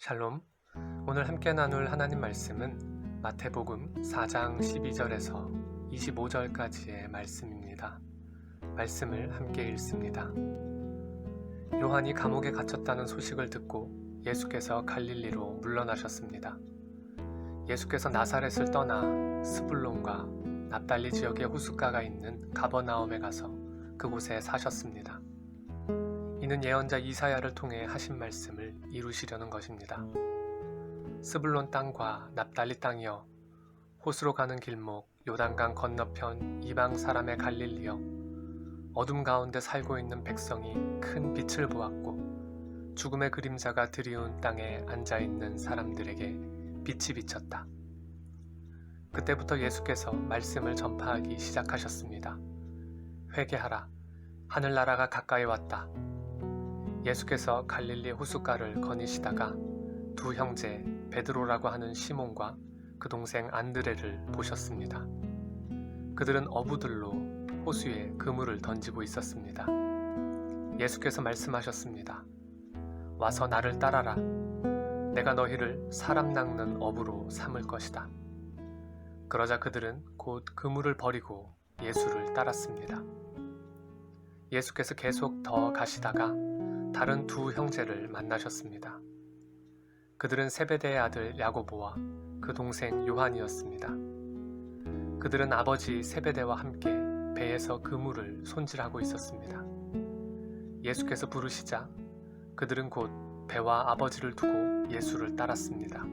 샬롬. 오늘 함께 나눌 하나님 말씀은 마태복음 4장 12절에서 25절까지의 말씀입니다. 말씀을 함께 읽습니다. 요한이 감옥에 갇혔다는 소식을 듣고 예수께서 갈릴리로 물러나셨습니다. 예수께서 나사렛을 떠나 스불론과 납달리 지역의 호숫가가 있는 가버나움에 가서 그곳에 사셨습니다. 이는 예언자 이사야를 통해 하신 말씀을 이루시려는 것입니다. 스불론 땅과 납달리 땅이여 호수로 가는 길목 요단강 건너편 이방 사람의 갈릴리여 어둠 가운데 살고 있는 백성이 큰 빛을 보았고 죽음의 그림자가 드리운 땅에 앉아 있는 사람들에게 빛이 비쳤다. 그때부터 예수께서 말씀을 전파하기 시작하셨습니다. 회개하라 하늘나라가 가까이 왔다. 예수께서 갈릴리 호숫가를 거니시다가 두 형제 베드로라고 하는 시몬과 그 동생 안드레를 보셨습니다. 그들은 어부들로 호수에 그물을 던지고 있었습니다. 예수께서 말씀하셨습니다. 와서 나를 따라라. 내가 너희를 사람 낚는 어부로 삼을 것이다. 그러자 그들은 곧 그물을 버리고 예수를 따랐습니다. 예수께서 계속 더 가시다가 다른 두 형제를 만나셨습니다. 그들은 세베대의 아들 야고보와 그 동생 요한이었습니다. 그들은 아버지 세베대와 함께 배에서 그물을 손질하고 있었습니다. 예수께서 부르시자 그들은 곧 배와 아버지를 두고 예수를 따랐습니다.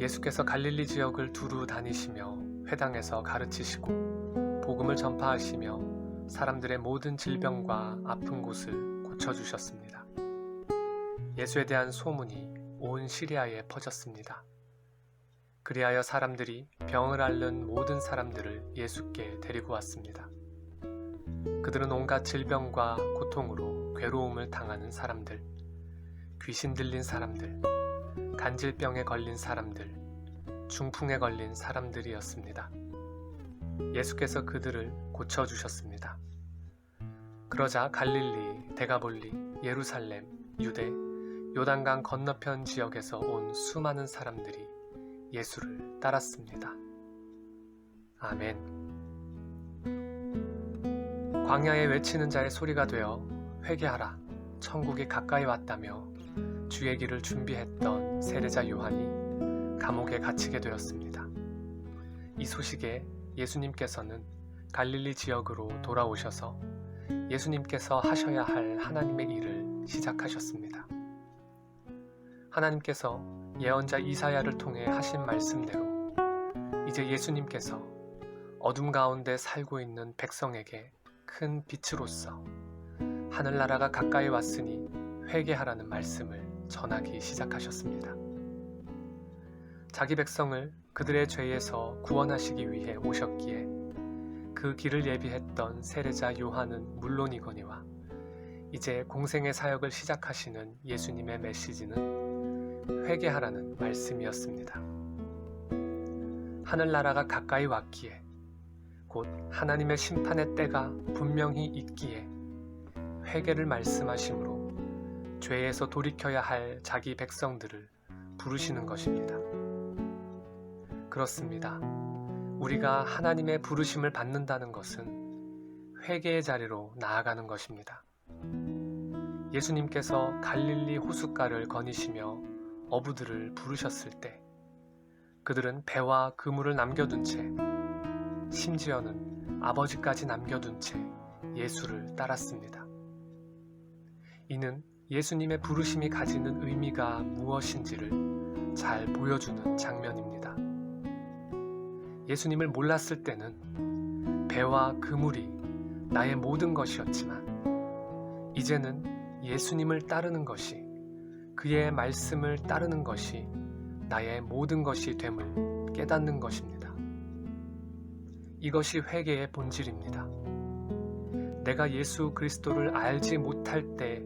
예수께서 갈릴리 지역을 두루 다니시며 회당에서 가르치시고 복음을 전파하시며 사람들의 모든 질병과 아픈 곳을 고쳐주셨습니다. 예수에 대한 소문이 온 시리아에 퍼졌습니다. 그리하여 사람들이 병을 앓는 모든 사람들을 예수께 데리고 왔습니다. 그들은 온갖 질병과 고통으로 괴로움을 당하는 사람들, 귀신 들린 사람들, 간질병에 걸린 사람들, 중풍에 걸린 사람들이었습니다. 예수께서 그들을 고쳐주셨습니다. 그러자 갈릴리, 데가볼리, 예루살렘, 유대, 요단강 건너편 지역에서 온 수많은 사람들이 예수를 따랐습니다. 아멘. 광야에 외치는 자의 소리가 되어 회개하라, 천국이 가까이 왔다며 주의 길을 준비했던 세례자 요한이 감옥에 갇히게 되었습니다. 이 소식에 예수님께서는 갈릴리 지역으로 돌아오셔서 예수님께서 하셔야 할 하나님의 일을 시작하셨습니다. 하나님께서 예언자 이사야를 통해 하신 말씀대로 이제 예수님께서 어둠 가운데 살고 있는 백성에게 큰 빛으로서 하늘나라가 가까이 왔으니 회개하라는 말씀을 전하기 시작하셨습니다. 자기 백성을 그들의 죄에서 구원하시기 위해 오셨기에 그 길을 예비했던 세례자 요한은 물론이거니와 이제 공생의 사역을 시작하시는 예수님의 메시지는 회개하라는 말씀이었습니다. 하늘나라가 가까이 왔기에 곧 하나님의 심판의 때가 분명히 있기에 회개를 말씀하시므로 죄에서 돌이켜야 할 자기 백성들을 부르시는 것입니다. 그렇습니다. 우리가 하나님의 부르심을 받는다는 것은 회개의 자리로 나아가는 것입니다. 예수님께서 갈릴리 호숫가를 거니시며 어부들을 부르셨을 때 그들은 배와 그물을 남겨둔 채 심지어는 아버지까지 남겨둔 채 예수를 따랐습니다. 이는 예수님의 부르심이 가지는 의미가 무엇인지를 잘 보여주는 장면입니다. 예수님을 몰랐을 때는 배와 그물이 나의 모든 것이었지만 이제는 예수님을 따르는 것이 그의 말씀을 따르는 것이 나의 모든 것이 됨을 깨닫는 것입니다. 이것이 회개의 본질입니다. 내가 예수 그리스도를 알지 못할 때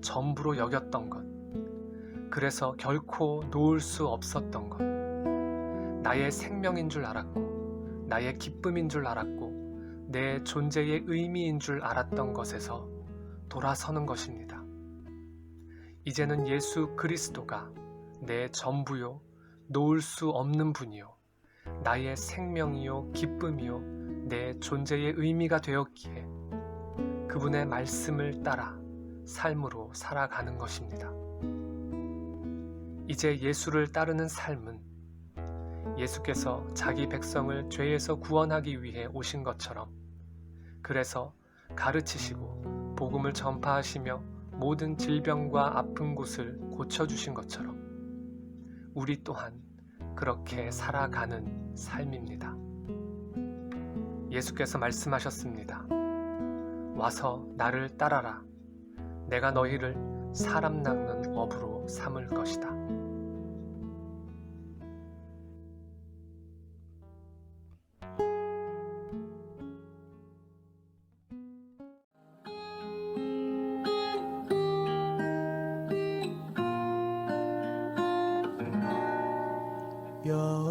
전부로 여겼던 것, 그래서 결코 놓을 수 없었던 것, 나의 생명인 줄 알았고, 나의 기쁨인 줄 알았고, 내 존재의 의미인 줄 알았던 것에서 돌아서는 것입니다. 이제는 예수 그리스도가 내 전부요, 놓을 수 없는 분이요, 나의 생명이요, 기쁨이요, 내 존재의 의미가 되었기에 그분의 말씀을 따라 삶으로 살아가는 것입니다. 이제 예수를 따르는 삶은 예수께서 자기 백성을 죄에서 구원하기 위해 오신 것처럼 그래서 가르치시고 복음을 전파하시며 모든 질병과 아픈 곳을 고쳐주신 것처럼 우리 또한 그렇게 살아가는 삶입니다. 예수께서 말씀하셨습니다. 와서 나를 따라라. 내가 너희를 사람 낚는 업으로 삼을 것이다. 여